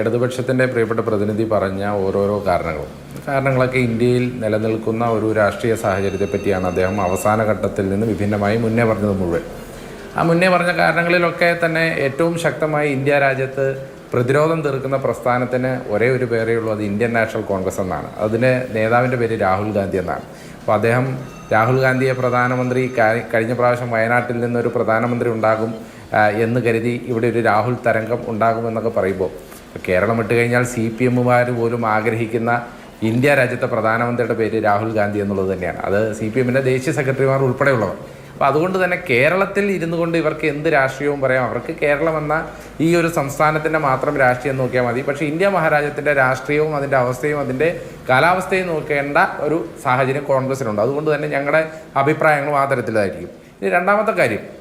ഇടതുപക്ഷത്തിന്റെ പ്രിയപ്പെട്ട പ്രതിനിധി പറഞ്ഞ ഓരോരോ കാരണങ്ങളും. കാരണങ്ങളൊക്കെ ഇന്ത്യയിൽ നിലനിൽക്കുന്ന ഒരു രാഷ്ട്രീയ സാഹചര്യത്തെ പറ്റിയാണ് അദ്ദേഹം അവസാന ഘട്ടത്തിൽ നിന്ന് വിഭിന്നമായി മുന്നേ പറഞ്ഞത് മുഴുവൻ. ആ മുന്നേ പറഞ്ഞ കാരണങ്ങളിലൊക്കെ തന്നെ ഏറ്റവും ശക്തമായി ഇന്ത്യ രാജ്യത്ത് പ്രതിരോധം തീർക്കുന്ന പ്രസ്ഥാനത്തിന് ഒരേ ഒരു പേരേ ഉള്ളൂ അത് ഇന്ത്യൻ നാഷണൽ കോൺഗ്രസ് എന്നാണ്. അതിന് നേതാവിന്റെ പേര് രാഹുൽ ഗാന്ധി എന്നാണ്. അപ്പോൾ അദ്ദേഹം രാഹുൽ ഗാന്ധിയെ പ്രധാനമന്ത്രി കഴിഞ്ഞ പ്രാവശ്യം വയനാട്ടിൽ നിന്നൊരു പ്രധാനമന്ത്രി ഉണ്ടാകും എന്ന് കരുതി ഇവിടെ ഒരു രാഹുൽ തരംഗം ഉണ്ടാകുമെന്നൊക്കെ പറയുമ്പോൾ കേരളം വിട്ട് കഴിഞ്ഞാൽ സി പി എമ്മുമാർ പോലും ആഗ്രഹിക്കുന്ന ഇന്ത്യ രാജ്യത്തെ പ്രധാനമന്ത്രിയുടെ പേര് രാഹുൽ ഗാന്ധി എന്നുള്ളത് തന്നെയാണ്. അത് സി പി എമ്മിന്റെ ദേശീയ സെക്രട്ടറിമാർ ഉൾപ്പെടെയുള്ളവർ. അപ്പോൾ അതുകൊണ്ട് തന്നെ കേരളത്തിൽ ഇരുന്നു കൊണ്ട് ഇവർക്ക് എന്ത് രാഷ്ട്രീയവും പറയാം? അവർക്ക് കേരളം എന്ന ഈ ഒരു സംസ്ഥാനത്തിന്റെ മാത്രം രാഷ്ട്രീയം നോക്കിയാൽ മതി. പക്ഷേ ഇന്ത്യ മഹാരാജ്യത്തിന്റെ രാഷ്ട്രീയവും അതിന്റെ അവസ്ഥയും അതിന്റെ കാലാവസ്ഥയും നോക്കേണ്ട ഒരു സാഹചര്യം കോൺഗ്രസിനുണ്ട്. അതുകൊണ്ട് തന്നെ ഞങ്ങളുടെ അഭിപ്രായങ്ങളും ആ തരത്തിലായിരിക്കും. ഇനി രണ്ടാമത്തെ കാര്യം.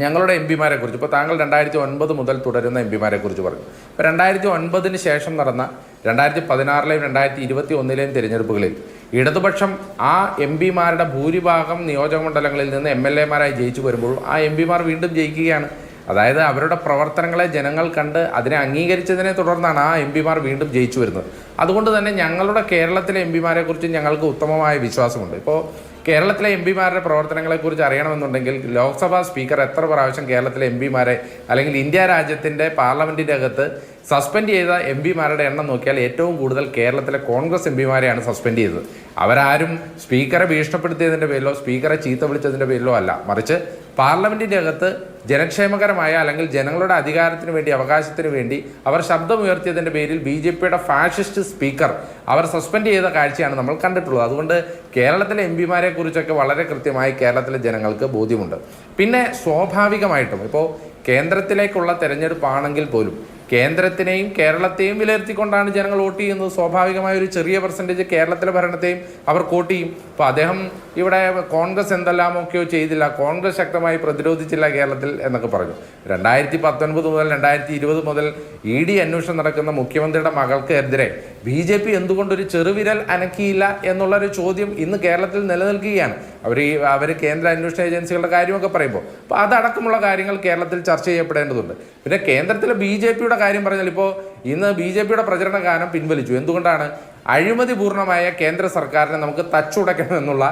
ഞങ്ങളുടെ എം പിമാരെ കുറിച്ച്. ഇപ്പോൾ താങ്കൾ രണ്ടായിരത്തി ഒൻപത് മുതൽ തുടരുന്ന എം പിമാരെ കുറിച്ച് പറഞ്ഞു. ഇപ്പോൾ രണ്ടായിരത്തി ഒൻപതിന് ശേഷം നടന്ന രണ്ടായിരത്തി പതിനാറിലെയും രണ്ടായിരത്തി ഇരുപത്തി ഒന്നിലെയും തിരഞ്ഞെടുപ്പുകളിൽ ഇടതുപക്ഷം ആ എം പിമാരുടെ ഭൂരിഭാഗം നിയോജകമണ്ഡലങ്ങളിൽ നിന്ന് എം എൽ എമാരായി ജയിച്ചു വരുമ്പോൾ ആ എം പിമാർ വീണ്ടും ജയിക്കുകയാണ്. അതായത് അവരുടെ പ്രവർത്തനങ്ങളെ ജനങ്ങൾ കണ്ട് അതിനെ അംഗീകരിച്ചതിനെ തുടർന്നാണ് ആ എം പിമാർ വീണ്ടും ജയിച്ചു വരുന്നത്. അതുകൊണ്ട് തന്നെ ഞങ്ങളുടെ കേരളത്തിലെ എം പിമാരെക്കുറിച്ച് ഞങ്ങൾക്ക് ഉത്തമമായ വിശ്വാസമുണ്ട്. ഇപ്പോൾ കേരളത്തിലെ എം പിമാരുടെ പ്രവർത്തനങ്ങളെക്കുറിച്ച് അറിയണമെന്നുണ്ടെങ്കിൽ ലോക്സഭാ സ്പീക്കർ എത്ര പ്രാവശ്യം കേരളത്തിലെ എം പിമാരെ അല്ലെങ്കിൽ ഇന്ത്യ രാജ്യത്തിന്റെ പാർലമെന്റിന്റെ അകത്ത് സസ്പെൻഡ് ചെയ്ത എം പിമാരുടെ എണ്ണം നോക്കിയാൽ ഏറ്റവും കൂടുതൽ കേരളത്തിലെ കോൺഗ്രസ് എം പിമാരെയാണ് സസ്പെൻഡ് ചെയ്തത്. അവരാരും സ്പീക്കറെ ഭീഷണിപ്പെടുത്തിയതിന്റെ പേരിലോ സ്പീക്കറെ ചീത്ത വിളിച്ചതിന്റെ പേരിലോ അല്ല. മറിച്ച് പാർലമെന്റിന്റെ അകത്ത് ജനക്ഷേമകരമായ അല്ലെങ്കിൽ ജനങ്ങളുടെ അധികാരത്തിന് വേണ്ടി അവകാശത്തിന് വേണ്ടി അവർ ശബ്ദമുയർത്തിയതിന്റെ പേരിൽ ബി ജെ പിയുടെ ഫാഷിസ്റ്റ് സ്പീക്കർ അവർ സസ്പെൻഡ് ചെയ്ത കാഴ്ചയാണ് നമ്മൾ കണ്ടിട്ടുള്ളത്. അതുകൊണ്ട് കേരളത്തിലെ എം പിമാരെ കുറിച്ചൊക്കെ വളരെ കൃത്യമായി കേരളത്തിലെ ജനങ്ങൾക്ക് ബോധ്യമുണ്ട്. പിന്നെ സ്വാഭാവികമായിട്ടും ഇപ്പോൾ കേന്ദ്രത്തിലേക്കുള്ള തെരഞ്ഞെടുപ്പാണെങ്കിൽ പോലും കേന്ദ്രത്തിനെയും കേരളത്തെയും വിലയിരുത്തിക്കൊണ്ടാണ് ജനങ്ങൾ വോട്ട് ചെയ്യുന്നത്. സ്വാഭാവികമായ ഒരു ചെറിയ പെർസെന്റേജ് കേരളത്തിലെ ഭരണത്തെയും അവർ വോട്ട് ചെയ്യും. അപ്പോൾ അദ്ദേഹം ഇവിടെ കോൺഗ്രസ് എന്തെല്ലാമൊക്കെയോ ചെയ്തില്ല. കോൺഗ്രസ് ശക്തമായി പ്രതിരോധിച്ചില്ല കേരളത്തിൽ എന്നൊക്കെ പറഞ്ഞു. രണ്ടായിരത്തി പത്തൊൻപത് മുതൽ രണ്ടായിരത്തി ഇരുപത് മുതൽ ഇ ഡി അന്വേഷണം നടക്കുന്ന മുഖ്യമന്ത്രിയുടെ മകൾക്കെതിരെ ബി ജെ പി എന്തുകൊണ്ടൊരു ചെറുവിരൽ അനക്കിയില്ല എന്നുള്ളൊരു ചോദ്യം ഇന്ന് കേരളത്തിൽ നിലനിൽക്കുകയാണ്. അവർ ഈ അവർ കേന്ദ്ര അന്വേഷണ ഏജൻസികളുടെ കാര്യമൊക്കെ പറയുമ്പോൾ. അപ്പോൾ അതടക്കമുള്ള കാര്യങ്ങൾ കേരളത്തിൽ ചർച്ച ചെയ്യപ്പെടേണ്ടതുണ്ട്. പിന്നെ കേന്ദ്രത്തിലെ ബി ജെ പിയുടെ കാര്യം പറഞ്ഞാൽ ഇപ്പോൾ ഇന്ന് ബി ജെ പിയുടെ പ്രചരണ ഗാനം പിൻവലിച്ചു. എന്തുകൊണ്ടാണ്? അഴിമതി പൂർണമായ കേന്ദ്ര സർക്കാരിനെ നമുക്ക് തച്ചുടയ്ക്കണം എന്നുള്ള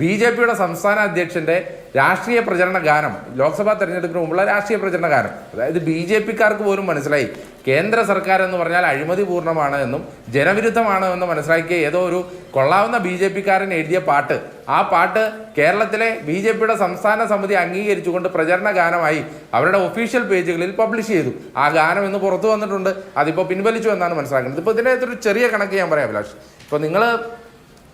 ബി ജെ പിയുടെ സംസ്ഥാന അധ്യക്ഷന്റെ രാഷ്ട്രീയ പ്രചരണ ഗാനം. ലോക്സഭാ തെരഞ്ഞെടുപ്പിന് മുമ്പുള്ള രാഷ്ട്രീയ പ്രചരണ ഗാനം. അതായത് ബി ജെ പിക്കാർക്ക് പോലും മനസ്സിലായി. കേന്ദ്ര സർക്കാർ എന്ന് പറഞ്ഞാൽ അഴിമതി പൂർണമാണ് എന്നും ജനവിരുദ്ധമാണ് എന്ന് മനസ്സിലാക്കിയ ഏതോ ഒരു കൊള്ളാവുന്ന ബി ജെ പിക്കാരൻ എഴുതിയ പാട്ട്. ആ പാട്ട് കേരളത്തിലെ ബി ജെ പിയുടെ സംസ്ഥാന സമിതി അംഗീകരിച്ചുകൊണ്ട് പ്രചരണ ഗാനമായി അവരുടെ ഒഫീഷ്യൽ പേജുകളിൽ പബ്ലിഷ് ചെയ്തു. ആ ഗാനം ഇന്ന് പുറത്തു വന്നിട്ടുണ്ട്. അതിപ്പോൾ പിൻവലിച്ചു എന്നാണ് മനസ്സിലാക്കുന്നത്. ഇപ്പോൾ ഇതിന്റെ ഒരു ചെറിയ കണക്ക് ഞാൻ പറയാം അഭിലാഷ്. ഇപ്പോൾ നിങ്ങൾ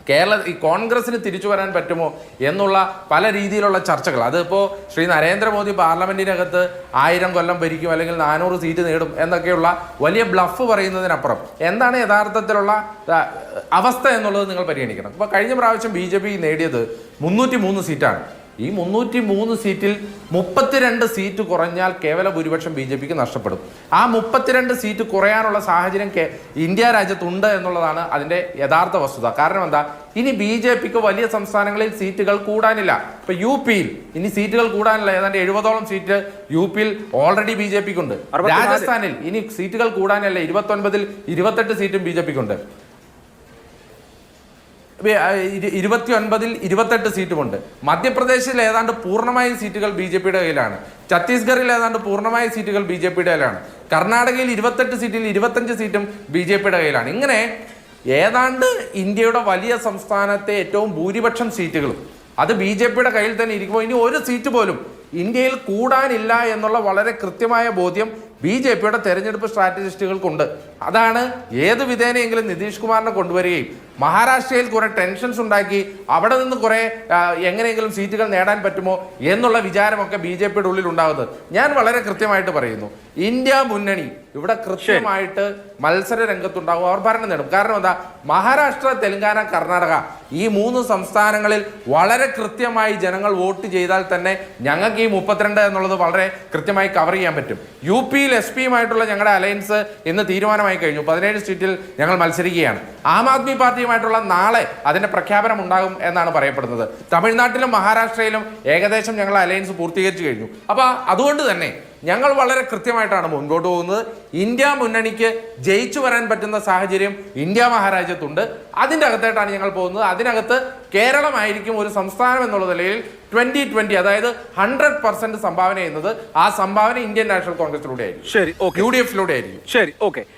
കേരള ഈ കോൺഗ്രസിന് തിരിച്ചു വരാൻ പറ്റുമോ എന്നുള്ള പല രീതിയിലുള്ള ചർച്ചകൾ. അതിപ്പോൾ ശ്രീ നരേന്ദ്രമോദി പാർലമെന്റിനകത്ത് ആയിരം കൊല്ലം ഭരിക്കും അല്ലെങ്കിൽ നാനൂറ് സീറ്റ് നേടും എന്നൊക്കെയുള്ള വലിയ ബ്ലഫ് പറയുന്നതിനപ്പുറം എന്താണ് യഥാർത്ഥത്തിലുള്ള അവസ്ഥ എന്നുള്ളത് നിങ്ങൾ പരിഗണിക്കണം. ഇപ്പോൾ കഴിഞ്ഞ പ്രാവശ്യം ബി നേടിയത് മുന്നൂറ്റി മൂന്ന് സീറ്റാണ്. ഈ മുന്നൂറ്റി മൂന്ന് സീറ്റിൽ മുപ്പത്തിരണ്ട് സീറ്റ് കുറഞ്ഞാൽ കേവല ഭൂരിപക്ഷം ബി ജെ പിക്ക് നഷ്ടപ്പെടും. ആ മുപ്പത്തിരണ്ട് സീറ്റ് കുറയാനുള്ള സാഹചര്യം കേ- ഇന്ത്യ രാജ്യത്തുണ്ട് എന്നുള്ളതാണ് അതിന്റെ യഥാർത്ഥ വസ്തുത. കാരണം എന്താ? ഇനി ബി ജെ പിക്ക് വലിയ സംസ്ഥാനങ്ങളിൽ സീറ്റുകൾ കൂടാനില്ല. ഇപ്പൊ യു പിയിൽ ഇനി സീറ്റുകൾ കൂടാനില്ല. ഏതാണ്ട് എഴുപതോളം സീറ്റ് യു പിയിൽ ഓൾറെഡി ബി ജെ പിക്കുണ്ട് ഉണ്ട്. രാജസ്ഥാനിൽ ഇനി സീറ്റുകൾ കൂടാനല്ല. ഇരുപത്തൊൻപതിൽ ഇരുപത്തെട്ട് സീറ്റും ബി ജെ പിക്കുണ്ട് ഇരുപത്തി ഒൻപതിൽ ഇരുപത്തെട്ട് സീറ്റുമുണ്ട്. മധ്യപ്രദേശിൽ ഏതാണ്ട് പൂർണമായും സീറ്റുകൾ ബി ജെ പിയുടെ കയ്യിലാണ്. ഛത്തീസ്ഗഡിൽ ഏതാണ്ട് പൂർണമായ സീറ്റുകൾ ബി ജെ പിയുടെ കയ്യിലാണ്. കർണാടകയിൽ ഇരുപത്തെട്ട് സീറ്റിൽ ഇരുപത്തഞ്ച് സീറ്റും ബി ജെ പിയുടെ കയ്യിലാണ്. ഇങ്ങനെ ഏതാണ്ട് ഇന്ത്യയുടെ വലിയ സംസ്ഥാനത്തെ ഏറ്റവും ഭൂരിപക്ഷം സീറ്റുകളും അത് ബി ജെ പിയുടെ കയ്യിൽ തന്നെ ഇരിക്കുമ്പോൾ ഇനി ഒരു സീറ്റ് പോലും ഇന്ത്യയിൽ കൂടാനില്ല എന്നുള്ള വളരെ കൃത്യമായ ബോധ്യം ബി ജെ പിയുടെ തെരഞ്ഞെടുപ്പ് സ്ട്രാറ്റജിസ്റ്റുകൾക്കുണ്ട്. അതാണ് ഏത് വിധേനയെങ്കിലും നിതീഷ് കുമാറിനെ കൊണ്ടുവരികയും മഹാരാഷ്ട്രയിൽ കുറെ ടെൻഷൻസ് ഉണ്ടാക്കി അവിടെ നിന്ന് കുറെ എങ്ങനെയെങ്കിലും സീറ്റുകൾ നേടാൻ പറ്റുമോ എന്നുള്ള വിചാരമൊക്കെ ബി ജെ പിയുടെ ഉള്ളിൽ ഉണ്ടാകുന്നത്. ഞാൻ വളരെ കൃത്യമായിട്ട് പറയുന്നു. ഇന്ത്യ മുന്നണി ഇവിടെ കൃത്യമായിട്ട് മത്സര രംഗത്തുണ്ടാകും അവർ ഭരണം നേടും. കാരണം എന്താ? മഹാരാഷ്ട്ര തെലങ്കാന കർണാടക ഈ മൂന്ന് സംസ്ഥാനങ്ങളിൽ വളരെ കൃത്യമായി ജനങ്ങൾ വോട്ട് ചെയ്താൽ തന്നെ ഞങ്ങൾക്ക് ഈ മുപ്പത്തിരണ്ട് എന്നുള്ളത് വളരെ കൃത്യമായി കവർ ചെയ്യാൻ പറ്റും. യു പിയിൽ എസ് പിയുമായിട്ടുള്ള ഞങ്ങളുടെ അലയൻസ് ഇന്ന് തീരുമാനമായി കഴിഞ്ഞു. പതിനേഴ് സീറ്റിൽ ഞങ്ങൾ മത്സരിക്കുകയാണ്. ആം ആദ്മി പാർട്ടിയുമായിട്ടുള്ള നാളെ അതിന്റെ പ്രഖ്യാപനം ഉണ്ടാകും എന്നാണ് പറയപ്പെടുന്നത്. തമിഴ്നാട്ടിലും മഹാരാഷ്ട്രയിലും ഏകദേശം ഞങ്ങളുടെ അലയൻസ് പൂർത്തീകരിച്ചു കഴിഞ്ഞു. അപ്പോൾ അതുകൊണ്ട് തന്നെ ഞങ്ങൾ വളരെ കൃത്യമായിട്ടാണ് മുൻപോട്ട് പോകുന്നത്. ഇന്ത്യ മുന്നണിക്ക് ജയിച്ചു വരാൻ പറ്റുന്ന സാഹചര്യം ഇന്ത്യ മഹാരാജ്യത്തുണ്ട്. അതിന്റെ അകത്തായിട്ടാണ് ഞങ്ങൾ പോകുന്നത്. അതിനകത്ത് കേരളമായിരിക്കും ഒരു സംസ്ഥാനം എന്നുള്ള നിലയിൽ ട്വന്റി ട്വന്റി അതായത് ഹൺഡ്രഡ് പെർസെന്റ് സംഭാവന ചെയ്യുന്നത് ആ സംഭാവന ഇന്ത്യൻ നാഷണൽ കോൺഗ്രസിലൂടെ ആയിരിക്കും. ശരി ഓക്കെ. യു ഡി എഫിലൂടെ ആയിരിക്കും. ശരി ഓക്കെ.